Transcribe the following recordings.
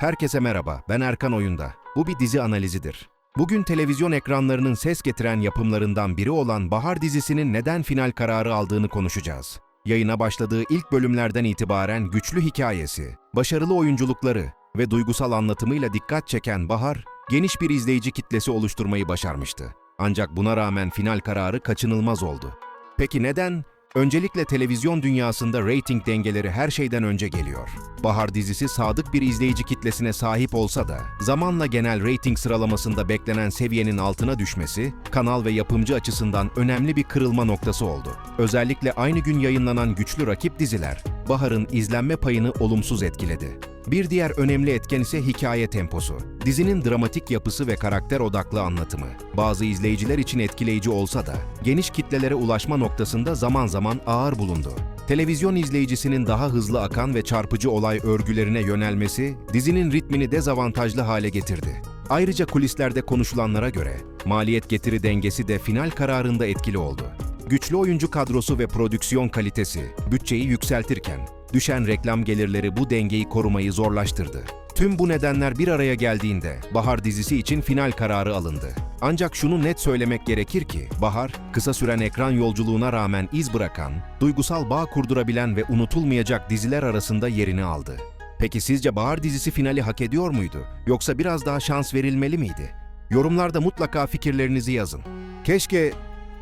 Herkese merhaba, ben Erkan Oyunda. Bu bir dizi analizidir. Bugün televizyon ekranlarının ses getiren yapımlarından biri olan Bahar dizisinin neden final kararı aldığını konuşacağız. Yayına başladığı ilk bölümlerden itibaren güçlü hikayesi, başarılı oyunculukları ve duygusal anlatımıyla dikkat çeken Bahar, geniş bir izleyici kitlesi oluşturmayı başarmıştı. Ancak buna rağmen final kararı kaçınılmaz oldu. Peki neden? Öncelikle televizyon dünyasında reyting dengeleri her şeyden önce geliyor. Bahar dizisi sadık bir izleyici kitlesine sahip olsa da zamanla genel reyting sıralamasında beklenen seviyenin altına düşmesi kanal ve yapımcı açısından önemli bir kırılma noktası oldu. Özellikle aynı gün yayınlanan güçlü rakip diziler Bahar'ın izlenme payını olumsuz etkiledi. Bir diğer önemli etken ise hikaye temposu. Dizinin dramatik yapısı ve karakter odaklı anlatımı. Bazı izleyiciler için etkileyici olsa da geniş kitlelere ulaşma noktasında zaman zaman ağır bulundu. Televizyon izleyicisinin daha hızlı akan ve çarpıcı olay örgülerine yönelmesi dizinin ritmini dezavantajlı hale getirdi. Ayrıca kulislerde konuşulanlara göre maliyet getiri dengesi de final kararında etkili oldu. Güçlü oyuncu kadrosu ve prodüksiyon kalitesi bütçeyi yükseltirken düşen reklam gelirleri bu dengeyi korumayı zorlaştırdı. Tüm bu nedenler bir araya geldiğinde Bahar dizisi için final kararı alındı. Ancak şunu net söylemek gerekir ki Bahar, kısa süren ekran yolculuğuna rağmen iz bırakan, duygusal bağ kurdurabilen ve unutulmayacak diziler arasında yerini aldı. Peki sizce Bahar dizisi finali hak ediyor muydu? Yoksa biraz daha şans verilmeli miydi? Yorumlarda mutlaka fikirlerinizi yazın. Keşke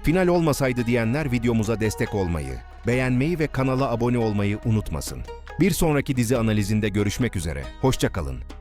final olmasaydı diyenler videomuza destek olmayı, beğenmeyi ve kanala abone olmayı unutmasın. Bir sonraki dizi analizinde görüşmek üzere. Hoşçakalın.